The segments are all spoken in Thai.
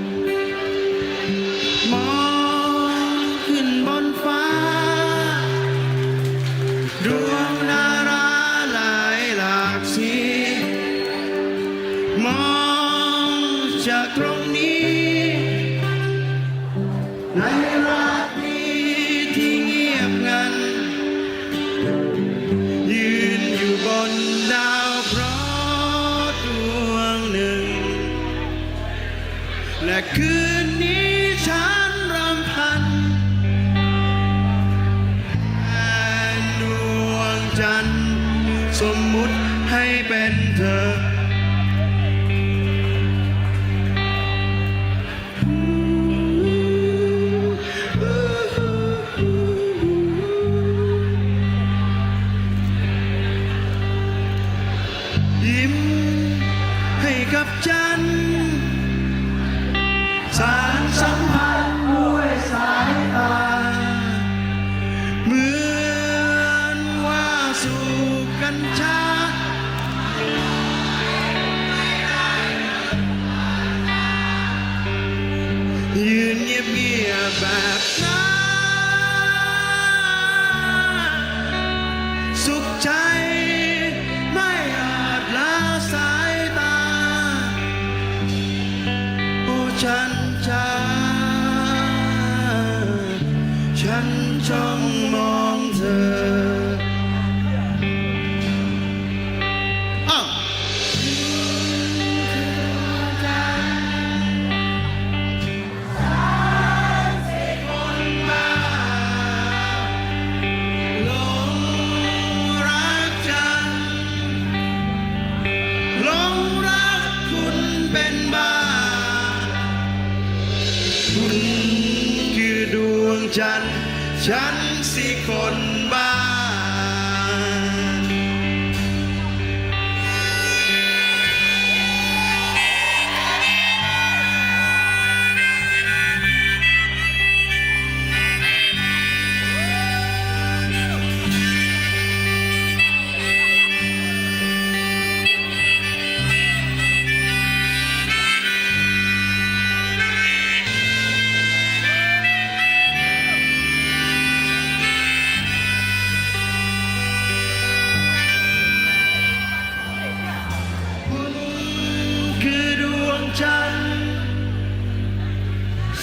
ม เป็นเธอ ยิ้มให้กับจัน สารสัมพันธ์ด้วยสายตาเมือ แบบนั้นสุขใจไม่อาจละสายตา โอ้ฉันจ้าฉันจ้องมองเธอ งรักคุณเป็นบ้า คุณคือดวงจันทร์ฉันสิคนบ้า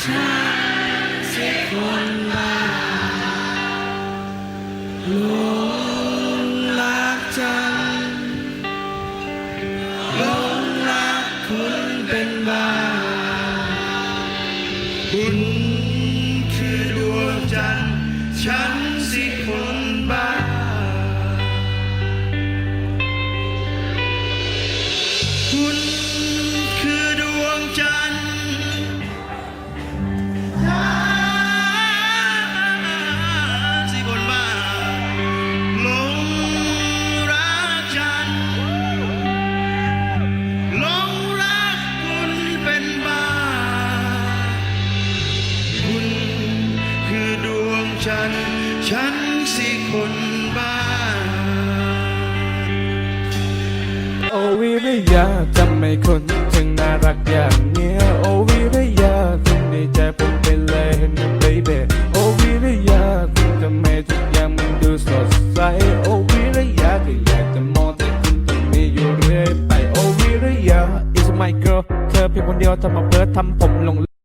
ฉันสิคนบ้าหลงรักฉันทร์หลงรักคุณเป็นบ้าคุณคือดวงจันทร์ฉันสิคน คนบ้าโอวิริยาทำไมคนถึงน่ารักอย่างเนี้ยโอวิริยาคุณในใจผมเป็นเลยนะ baby โอวิริยาคุณทำไมทุกอย่างมันดูสดใสโอวิริยาก็อยากจะมองแต่คุณตรงนี้อยู่เรื่อยไปโอวิริยา is my girl เธอเพียงคนเดียวทำมาเพิร์ทำผมหลง